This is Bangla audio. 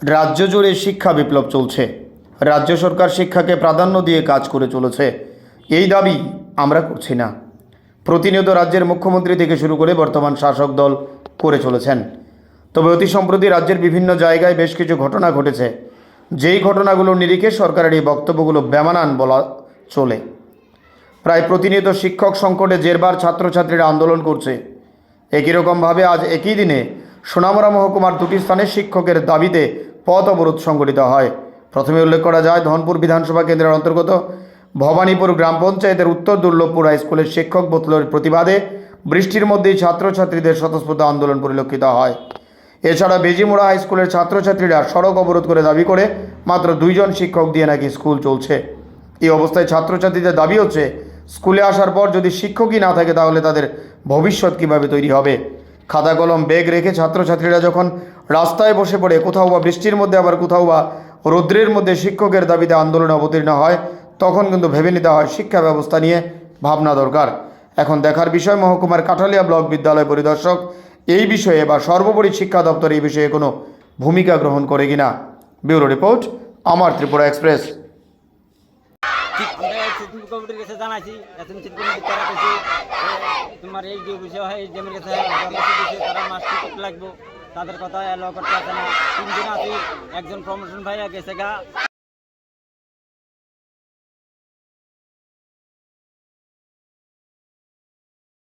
রাজ্য জুড়ে শিক্ষা বিপ্লব চলছে। রাজ্য সরকার শিক্ষাকে প্রাধান্য দিয়ে কাজ করে চলেছে। এই দাবি আমরা করছি না। প্রতিনিয়ত রাজ্যের মুখ্যমন্ত্রী থেকে শুরু করে বর্তমান শাসক দল করে চলেছেন। তবে অতি সম্প্রতি রাজ্যের বিভিন্ন জায়গায় বেশ কিছু ঘটনা ঘটেছে। যেই ঘটনাগুলোর নিরিখে সরকারের এই বক্তব্যগুলো বেমানান বলা চলে। প্রায় প্রতিনিয়ত শিক্ষক সংকটে জেরবার ছাত্রছাত্রীরা আন্দোলন করছে। একই রকমভাবে আজ একই দিনে সোনামরা মহকুমার দুটি স্থানে শিক্ষকের দাবিতে পথ অবরোধ সংগঠিত হয়। প্রথমে উল্লেখ করা যায়, ধনপুর বিধানসভা কেন্দ্রের অন্তর্গত ভবানীপুর গ্রাম পঞ্চায়েতের উত্তর দুর্লভপুর স্কুলের শিক্ষক বদলের প্রতিবাদে বৃষ্টির মধ্যেই ছাত্রছাত্রীদের স্বতঃস্ফূর্ত আন্দোলন পরিলক্ষিত হয়। এছাড়া বেজিমুড়া হাই স্কুলের ছাত্রছাত্রীরা সড়ক অবরোধ করে দাবি করে, মাত্র দুইজন শিক্ষক দিয়ে নাকি স্কুল চলছে। এই অবস্থায় ছাত্রছাত্রীদের দাবি হচ্ছে, স্কুলে আসার পর যদি শিক্ষকই না থাকে তাহলে তাদের ভবিষ্যৎ কীভাবে তৈরি হবে? খাতা কলম ব্যাগ রেখে ছাত্রছাত্রীরা যখন রাস্তায় বসে পড়ে, কোথাও বা বৃষ্টির মধ্যে, আবার কোথাও বা রৌদ্রের মধ্যে শিক্ষকের দাবিতে আন্দোলনে অবতীর্ণ হয়, তখন কিন্তু ভেবে নিতে হয় শিক্ষা ব্যবস্থা নিয়ে ভাবনা দরকার। এখন দেখার বিষয়, মহকুমার কাঠালিয়া ব্লক বিদ্যালয় পরিদর্শক, এই বিষয়ে বা সর্বোপরি শিক্ষা দপ্তর এই বিষয়ে কোনো ভূমিকা গ্রহণ করে কিনা? ব্যুরো রিপোর্ট, আমার ত্রিপুরা এক্সপ্রেস। সিস্টেম কমিটির কাছে জানাইছি এসএম সিটি কমিটি তারা কাছে তোমার এই যে বিষয়, হয়, এই জমির কাছে তারা মাস ঠিক লাগবো, তাদের কথা এলো করতে আসে না। তিনজন আছি, একজন প্রমোশন ভাইয়া গেছে গা।